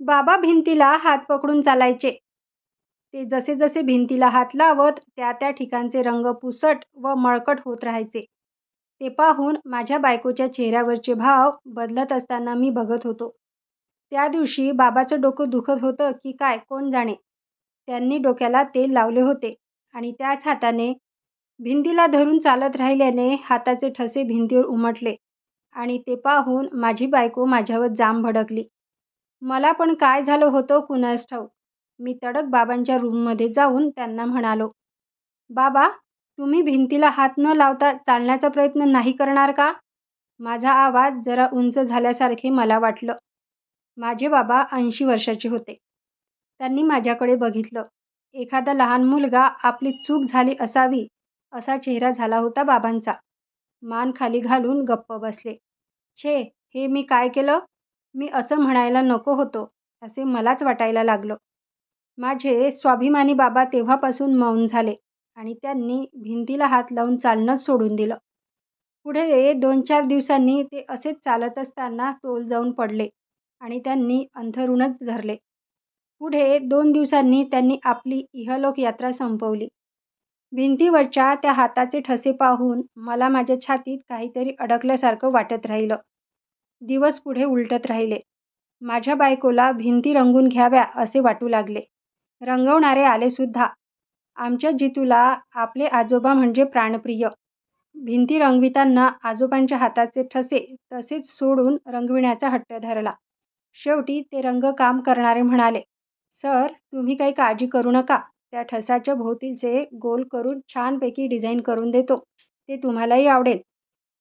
बाबा भिंतीला हात पकडून चालायचे. ते जसे जसे भिंतीला हात लावत त्या त्या ठिकाणचे रंग पुसट व मळकट होत राहायचे. ते पाहून माझ्या बायकोच्या चेहऱ्यावरचे भाव बदलत असताना मी बघत होतो. त्या दिवशी बाबाचं डोकं दुखत होतं की काय कोण जाणे. त्यांनी डोक्याला तेल लावले होते आणि त्याच हाताने भिंतीला धरून चालत राहिल्याने हाताचे ठसे भिंतीवर उमटले आणि ते पाहून माझी बायको माझ्यावर जाम भडकली. मला पण काय झालं होतं कुणास ठाऊक. मी तडक बाबांच्या रूममध्ये जाऊन त्यांना म्हणालो, बाबा तुम्ही भिंतीला हात न लावता चालण्याचा प्रयत्न नाही करणार का? माझा आवाज जरा उंच झाल्यासारखे मला वाटलं. माझे बाबा ऐंशी वर्षाचे होते. त्यांनी माझ्याकडे बघितलं. एखादा लहान मुलगा आपली चूक झाली असावी असा चेहरा झाला होता बाबांचा. मान खाली घालून गप्प बसले. छे हे मी काय केलं? मी असं म्हणायला नको होतो असे मलाच वाटायला लागलं. माझे स्वाभिमानी बाबा तेव्हापासून मौन झाले आणि त्यांनी भिंतीला हात लावून चालणंच सोडून दिलं. पुढे दोन चार दिवसांनी ते असेच चालत असताना तोल जाऊन पडले आणि त्यांनी अंथरूणच धरले. पुढे दोन दिवसांनी त्यांनी आपली इहलोक यात्रा संपवली. भिंतीवरच्या त्या हाताचे ठसे पाहून मला माझ्या छातीत काहीतरी अडकल्यासारखं वाटत राहिलं. दिवस पुढे उलटत राहिले. माझ्या बायकोला भिंती रंगून घ्याव्या असे वाटू लागले. रंगवणारे आलेसुद्धा आमच्या जितूला आपले आजोबा म्हणजे प्राणप्रिय. भिंती रंगविताना आजोबांच्या हाताचे ठसे तसेच सोडून रंगविण्याचा हट्ट धरला. शेवटी ते रंगकाम करणारे म्हणाले, सर तुम्ही काही काळजी करू नका. त्या ठसाच्या भोवतीचे गोल करून छानपैकी डिझाईन करून देतो. ते तुम्हालाही आवडेल.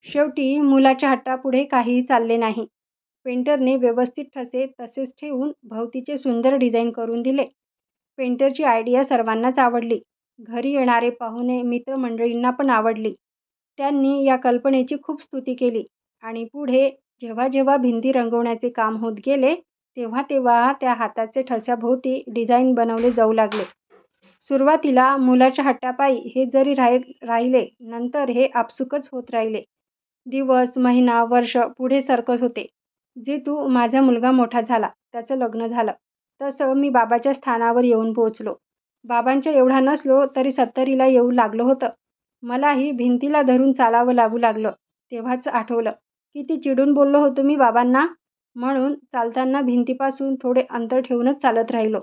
शेवटी मुलाच्या हट्टापुढे काहीही चालले नाही. पेंटरने व्यवस्थित ठसे तसेच ठेवून भोवतीचे सुंदर डिझाईन करून दिले. पेंटरची आयडिया सर्वांनाच आवडली. घरी येणारे पाहुणे मित्रमंडळींना पण आवडली. त्यांनी या कल्पनेची खूप स्तुती केली आणि पुढे जेव्हा जेव्हा भिंती रंगवण्याचे काम होत गेले तेव्हा तेव्हा त्या हाताचे ठस्याभोवती डिझाईन बनवले जाऊ लागले. सुरुवातीला मुलाच्या हट्टापायी हे जरी राहि राहिले नंतर हे आपसुकच होत राहिले. दिवस, महिना, वर्ष पुढे सरकत होते. जितू माझा मुलगा मोठा झाला. त्याचं लग्न झालं. तसं मी बाबाच्या स्थानावर येऊन पोहोचलो बाबांच्या एवढा नसलो तरी सत्तरीला येऊ लागलं होतं. मलाही भिंतीला धरून चालावं लागू लागलं. तेव्हाच आठवलं, किती चिडून बोललो होतो मी बाबांना. म्हणून चालताना भिंतीपासून थोडे अंतर ठेवूनच चालत राहिलो.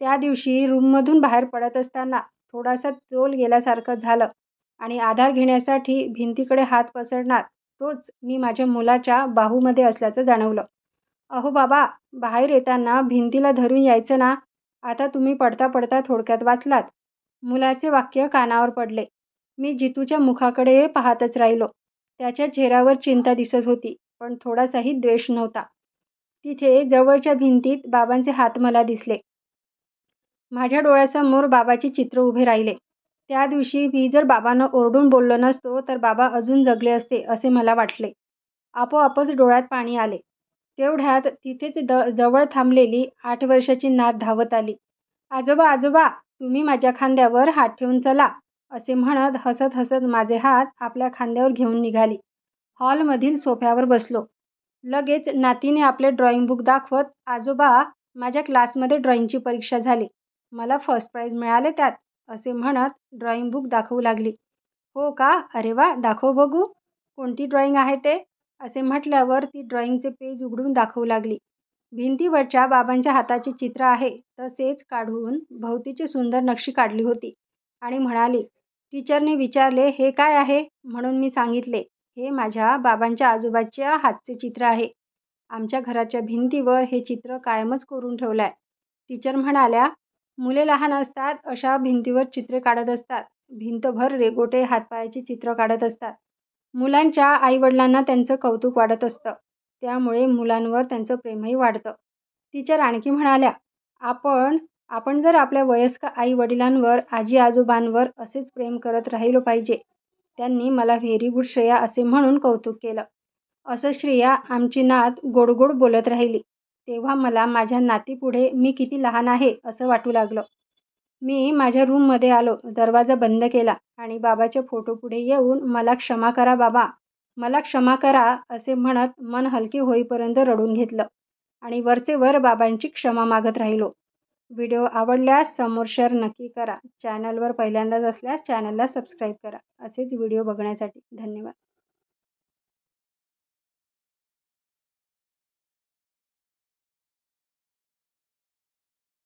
त्या दिवशी रूममधून बाहेर पडत असताना थोडासा तोल गेल्यासारखं झालं आणि आधार घेण्यासाठी भिंतीकडे हात पसरणार तोच मी माझ्या मुलाच्या बाहूमध्ये असल्याचं जाणवलं. अहो बाबा बाहेर येताना भिंतीला धरून यायचं ना. आता तुम्ही पडता पडता थोडक्यात वाचलात. मुलाचे वाक्य कानावर पडले. मी जितूच्या मुखाकडे पाहतच राहिलो. त्याच्या चेहऱ्यावर चिंता दिसत होती पण थोडासाही द्वेष नव्हता. तिथे जवळच्या भिंतीत बाबांचे हात मला दिसले. माझ्या डोळ्यासमोर बाबाचे चित्र उभे राहिले. त्या दिवशी मी जर बाबांना ओरडून बोललो नसतो तर बाबा अजून जगले असते असे मला वाटले. आपोआपच डोळ्यात पाणी आले. तेवढ्यात तिथेच द जवळ थांबलेली आठ वर्षाची नात धावत आली. आजोबा आजोबा तुम्ही माझ्या खांद्यावर हात ठेवून चला असे म्हणत हसत हसत माझे हात आपल्या खांद्यावर घेऊन निघाली. हॉलमधील सोफ्यावर बसलो. लगेच नातीने आपले ड्रॉइंग बुक दाखवत आजोबा माझ्या क्लासमध्ये ड्रॉइंगची परीक्षा झाली. मला फर्स्ट प्राईज मिळाले त्यात असे म्हणत ड्रॉईंग बुक दाखवू लागली. हो का अरे वा दाखव बघू. कोणती ड्रॉईंग आहे ते? असे म्हटल्यावर ती ड्रॉईंगचे पेज उघडून दाखवू लागली. भिंतीवरच्या बाबांच्या हाताचे चित्र आहे तसेच काढून भोवतीची सुंदर नक्षी काढली होती आणि म्हणाली, टीचरने विचारले हे काय आहे? म्हणून मी सांगितले, हे माझ्या बाबांच्या आजोबाच्या हातचे चित्र आहे. आमच्या घराच्या भिंतीवर हे चित्र कायमच करून ठेवलं आहे टीचर म्हणाल्या, मुले लहान असतात अशा भिंतीवर चित्रे काढत असतात. भिंतभर रेगोटे हातपायाची चित्र काढत असतात. मुलांच्या आईवडिलांना त्यांचं कौतुक वाढत असतं. त्यामुळे मुलांवर त्यांचं प्रेमही वाढतं. टीचर आणखी म्हणाल्या, आपण आपण जर आपल्या वयस्क आईवडिलांवर आजी-आजोबांवर असेच प्रेम करत राहिलो पाहिजे. त्यांनी मला व्हेरी गुड श्रेया असे म्हणून कौतुक केलं. असं श्रेया आमची नात गोड गोड बोलत राहिली. तेव्हा मला माझ्या नातीपुढे मी किती लहान आहे असं वाटू लागलं. मी माझ्या रूममध्ये आलो. दरवाजा बंद केला आणि बाबाच्या फोटोपुढे येऊन मला क्षमा करा बाबा, मला क्षमा करा असे म्हणत मन हलके होईपर्यंत रडून घेतलं आणि वरचे वर बाबांची क्षमा मागत राहिलो व्हिडिओ आवडल्यास समोर शेअर नक्की करा चॅनलवर पहिल्यांदाच असल्यास चॅनलला सबस्क्राईब करा असेच व्हिडिओ बघण्यासाठी धन्यवाद